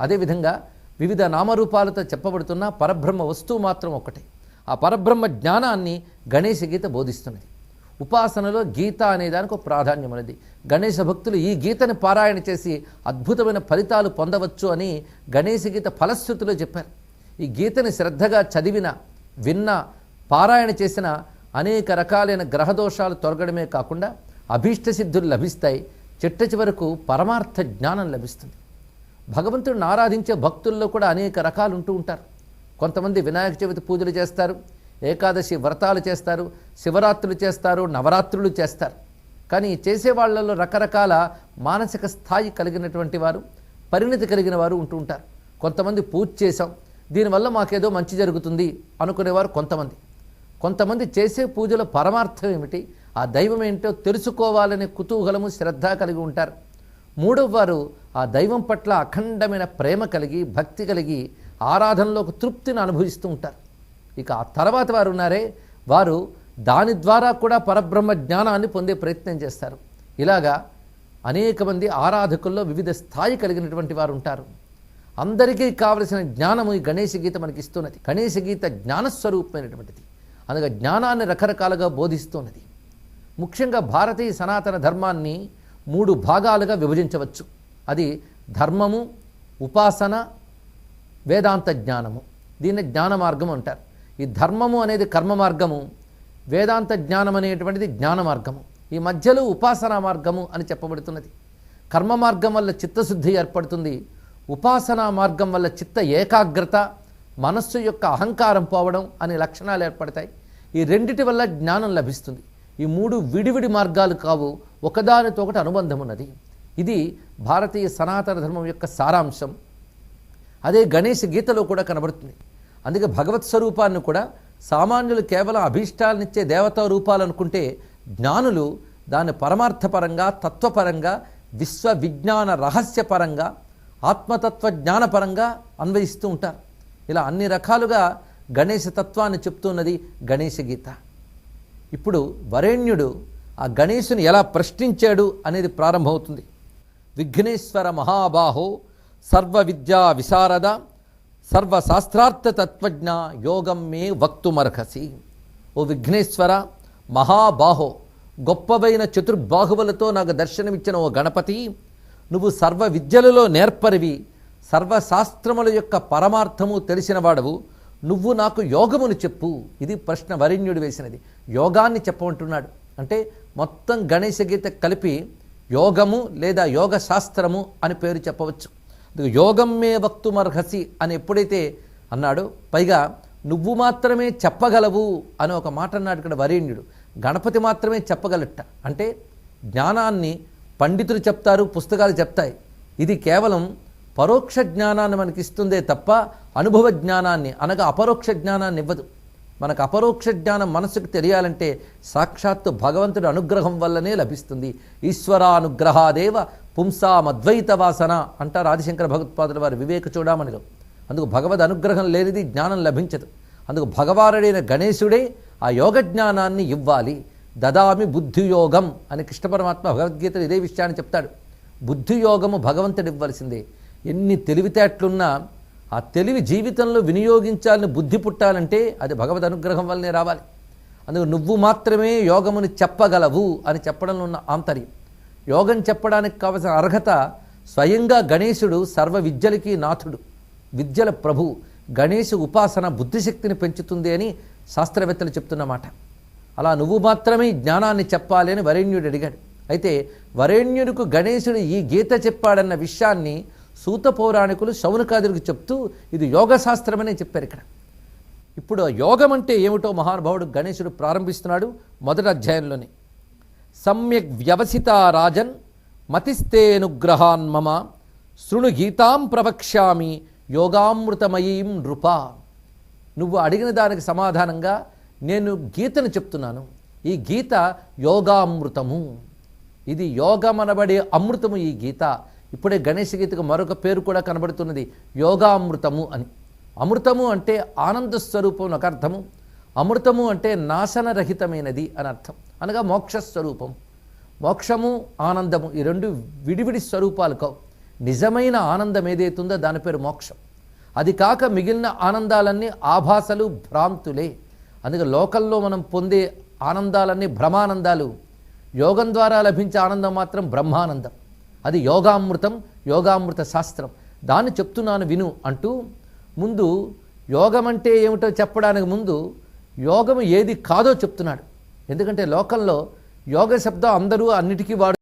అదేవిధంగా వివిధ నామరూపాలతో చెప్పబడుతున్న పరబ్రహ్మ వస్తువు మాత్రం ఒకటే ఆ పరబ్రహ్మ జ్ఞానాన్ని గణేశ గీత బోధిస్తున్నది. ఉపాసనలో గీత అనే దానికి ఒక ప్రాధాన్యం గణేశ భక్తులు ఈ గీతని పారాయణ చేసి అద్భుతమైన ఫలితాలు పొందవచ్చు అని గణేశ గీత ఫలశ్రుతిలో చెప్పారు. ఈ గీతని శ్రద్ధగా చదివిన విన్న పారాయణ చేసిన అనేక రకాలైన గ్రహదోషాలు తొలగడమే కాకుండా అభీష్ట సిద్ధులు లభిస్తాయి. చిట్ట చివరకు పరమార్థ జ్ఞానం లభిస్తుంది. భగవంతుడిని ఆరాధించే భక్తుల్లో కూడా అనేక రకాలు ఉంటూ ఉంటారు. కొంతమంది వినాయక చవితి పూజలు చేస్తారు ఏకాదశి వ్రతాలు చేస్తారు శివరాత్రులు చేస్తారు నవరాత్రులు చేస్తారు. కానీ చేసే వాళ్ళలో రకరకాల మానసిక స్థాయి కలిగినటువంటి వారు పరిణతి కలిగిన వారు ఉంటూ ఉంటారు. కొంతమంది పూజ చేశాం దీనివల్ల మాకేదో మంచి జరుగుతుంది అనుకునేవారు కొంతమంది. కొంతమంది చేసే పూజల పరమార్థం ఏమిటి? ఆ దైవం ఏంటో తెలుసుకోవాలనే కుతూహలము శ్రద్ధ కలిగి ఉంటారు. మూడవ వారు ఆ దైవం పట్ల అఖండమైన ప్రేమ కలిగి భక్తి కలిగి ఆరాధనలో ఒక తృప్తిని అనుభవిస్తూ ఉంటారు. ఇక ఆ తర్వాత వారు ఉన్నారే వారు దాని ద్వారా కూడా పరబ్రహ్మ జ్ఞానాన్ని పొందే ప్రయత్నం చేస్తారు. ఇలాగా అనేక మంది ఆరాధకుల్లో వివిధ స్థాయి కలిగినటువంటి వారు ఉంటారు. అందరికీ కావలసిన జ్ఞానము ఈ గణేశ గీత మనకి ఇస్తున్నది. గణేశ గీత జ్ఞానస్వరూపమైనటువంటిది. అనగా జ్ఞానాన్ని రకరకాలుగా బోధిస్తున్నది. ముఖ్యంగా భారతీయ సనాతన ధర్మాన్ని మూడు భాగాలుగా విభజించవచ్చు. అది ధర్మము ఉపాసన వేదాంత జ్ఞానము. దీన్ని జ్ఞాన మార్గం అంటారు. ఈ ధర్మము అనేది కర్మ మార్గము వేదాంత జ్ఞానం అనేటువంటిది జ్ఞాన మార్గము. ఈ మధ్యలో ఉపాసనా మార్గము అని చెప్పబడుతున్నది. కర్మ మార్గం వల్ల చిత్తశుద్ధి ఏర్పడుతుంది. ఉపాసనా మార్గం వల్ల చిత్త ఏకాగ్రత మనస్సు యొక్క అహంకారం పోవడం అనే లక్షణాలు ఏర్పడతాయి. ఈ రెండిటి వల్ల జ్ఞానం లభిస్తుంది. ఈ మూడు విడివిడి మార్గాలు కావు. ఒకదానితో ఒకటి అనుబంధం ఉన్నది ఇది భారతీయ సనాతన ధర్మం యొక్క సారాంశం. అదే గణేష్ గీతలో కూడా కనబడుతుంది. అందుకే భగవత్ స్వరూపాన్ని కూడా సామాన్యులు కేవలం అభీష్టాలనిచ్చే దేవతా రూపాలు అనుకుంటే జ్ఞానులు దాన్ని పరమార్థపరంగా తత్వపరంగా విశ్వ విజ్ఞాన రహస్యపరంగా ఆత్మతత్వ జ్ఞానపరంగా అన్వయిస్తూ ఉంటారు. ఇలా అన్ని రకాలుగా గణేష తత్వాన్ని చెప్తున్నది గణేశ గీత. ఇప్పుడు వరేణ్యుడు ఆ గణేశుని ఎలా ప్రశ్నించాడు అనేది ప్రారంభమవుతుంది. విఘ్నేశ్వర మహాబాహో సర్వ విద్యా విశారద సర్వశాస్త్రార్థ తత్వజ్ఞ యోగం మే వక్తుమర్హసి. ఓ విఘ్నేశ్వర మహాబాహో గొప్పవైన చతుర్బాహువులతో నాకు దర్శనమిచ్చిన ఓ గణపతి నువ్వు సర్వ విద్యలలో నేర్పరివి సర్వశాస్త్రముల యొక్క పరమార్థము తెలిసినవాడవు నువ్వు నాకు యోగమును చెప్పు. ఇది ప్రశ్న వరిణ్యుడు వేసినది. యోగాన్ని చెప్పమంటున్నాడు. అంటే మొత్తం గణేశ గీత కలిపి యోగము లేదా యోగ శాస్త్రము అని పేరు చెప్పవచ్చు. యోగం మే వక్తుమర్హసి అని ఎప్పుడైతే అన్నాడో పైగా నువ్వు మాత్రమే చెప్పగలవు అని ఒక మాట అన్నాడు ఇక్కడ వరేణ్యుడు. గణపతి మాత్రమే చెప్పగలట. అంటే జ్ఞానాన్ని పండితులు చెప్తారు పుస్తకాలు చెప్తాయి. ఇది కేవలం పరోక్ష జ్ఞానాన్ని మనకి ఇస్తుందే తప్ప అనుభవ జ్ఞానాన్ని అనగా అపరోక్ష జ్ఞానాన్ని ఇవ్వదు. మనకు అపరోక్ష జ్ఞానం మనసుకు తెలియాలంటే సాక్షాత్తు భగవంతుడి అనుగ్రహం వల్లనే లభిస్తుంది. ఈశ్వరానుగ్రహాదేవ పుంసామద్వైత వాసన అంటారు ఆదిశంకర భగవత్పాదుల వారి వివేక చూడమనిలో అందుకు భగవద్ అనుగ్రహం లేనిది జ్ఞానం లభించదు. అందుకు భగవానుడైన గణేశుడే ఆ యోగ జ్ఞానాన్ని ఇవ్వాలి. దదామి బుద్ధియోగం అని కృష్ణ పరమాత్మ భగవద్గీతలో ఇదే విషయాన్ని చెప్తాడు. బుద్ధియోగము భగవంతుడు ఇవ్వాల్సిందే ఎన్ని తెలివితేటలున్నా ఆ తెలివి జీవితంలో వినియోగించాలని బుద్ధి పుట్టాలంటే అది భగవద్ అనుగ్రహం వల్లనే రావాలి. అందుకు నువ్వు మాత్రమే యోగముని చెప్పగలవు అని చెప్పడంలో ఉన్న ఆంతర్యం. యోగం చెప్పడానికి కావలసిన అర్హత స్వయంగా గణేశుడు సర్వ విద్యలకి నాథుడు. విద్యల ప్రభు గణేశు ఉపాసన బుద్ధిశక్తిని పెంచుతుంది అని శాస్త్రవేత్తలు చెప్తున్నమాట. అలా నువ్వు మాత్రమే జ్ఞానాన్ని చెప్పాలి అని వరేణ్యుడు అడిగాడు. అయితే వరేణ్యుడికి గణేశుడు ఈ గీత చెప్పాడన్న విషయాన్ని సూత పౌరాణికులు శౌనకాదులకు చెప్తూ ఇది యోగ శాస్త్రమనే చెప్పారు ఇక్కడ. ఇప్పుడు యోగం అంటే ఏమిటో మహానుభావుడు గణేశుడు ప్రారంభిస్తున్నాడు మొదటి అధ్యాయంలోనే. సమ్యక్ వ్యవసిత రాజన్ మతిస్తేనుగ్రహాన్ మమ శృణు గీతాం ప్రవక్ష్యామి యోగామృతమయీం నృప. నువ్వు అడిగిన దానికి సమాధానంగా నేను గీతను చెప్తున్నాను. ఈ గీత యోగామృతము. ఇది యోగమనబడే అమృతము ఈ గీత. ఇప్పుడే గణేష గీతకు మరొక పేరు కూడా కనబడుతున్నది యోగామృతము అని. అమృతము అంటే ఆనంద స్వరూపం ఒక అర్థము. అమృతము అంటే నాశనరహితమైనది అని అర్థం. అనగా మోక్ష స్వరూపం. మోక్షము ఆనందము ఈ రెండు విడివిడి స్వరూపాలు కావు. నిజమైన ఆనందం ఏదైతుందో దాని పేరు మోక్షం. అది కాక మిగిలిన ఆనందాలన్నీ ఆభాసలు భ్రాంతులే. అందుకే లోకల్లో మనం పొందే ఆనందాలన్నీ భ్రమానందాలు యోగం ద్వారా లభించే ఆనందం మాత్రం బ్రహ్మానందం. అది యోగామృతం యోగామృత శాస్త్రం. దాన్ని చెప్తున్నాను విను అంటూ ముందు యోగం అంటే ఏమిటో చెప్పడానికి ముందు యోగం ఏది కాదో చెప్తున్నాడు. ఎందుకంటే లోకంలో యోగ శబ్దం అందరూ అన్నిటికీ వాడు